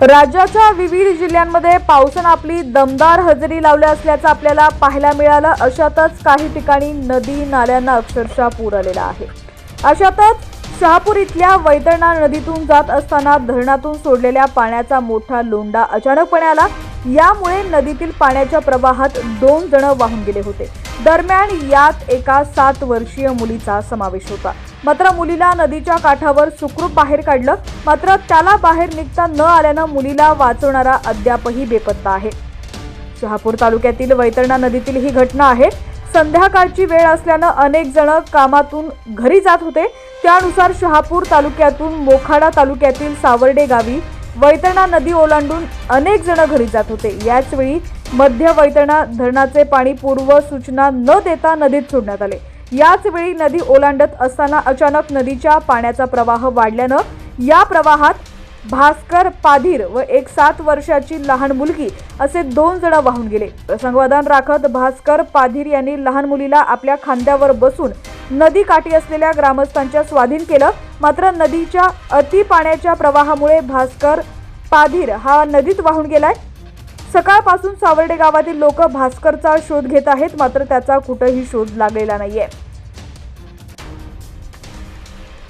राज्याच्या विविध जिल्ह्यांमध्ये पावसानं आपली दमदार हजेरी लावली असल्याचं आपल्याला पाहायला मिळालं. अशातच काही ठिकाणी नदी नाल्यांना अक्षरशः पूर आलेला आहे. अशातच शहापूर इथल्या वैतरणा नदीतून जात असताना धरणातून सोडलेल्या पाण्याचा मोठा लोंढा अचानकपणे आला. यामुळे नदीतील पाण्याच्या प्रवाहात दोन जण वाहून गेले होते. दरम्यान यात एका सात वर्षीय मुलीचा समावेश होता. मात्र मुलीला नदीच्या काठावर सुखरूप बाहेर काढलं मात्र त्याला बाहेर निघता न आल्यानं मुलीला वाचवणारा अद्यापही बेपत्ता आहे. शहापूर तालुक्यातील वैतरणा नदीतील ही घटना आहे. संध्याकाळची वेळ असल्यानं अनेक जण कामातून घरी जात होते. त्यानुसार शहापूर तालुक्यातून मोखाडा तालुक्यातील सावर्डे गावी वैतरणा नदी ओलांडून अनेक जण घरी जात होते. याच वेळी मध्य वैतरणा धरणाचे पाणी पूर्व सूचना न देता नदीत सोडण्यात आले. याच वेळी नदी ओलांडत असताना अचानक नदीच्या पाण्याचा प्रवाह वाढल्यानं या प्रवाहात भास्कर पाधीर व एक सात वर्षाची लहान मुलगी असे दोन जण वाहून गेले. प्रसंगवधान राखत भास्कर पाधीर यांनी लहान मुलीला आपल्या खांद्यावर बसून नदी काठी असलेल्या ग्रामस्थांच्या स्वाधीन केलं. मात्र नदीच्या अति पाण्याच्या प्रवाहामुळे भास्कर पाधीर हा नदीत वाहून गेलाय. सकाळपासून सावर्डे गावातील लोक भास्करचा शोध घेत आहेत मात्र त्याचा कुठंही शोध लागलेला नाहीये.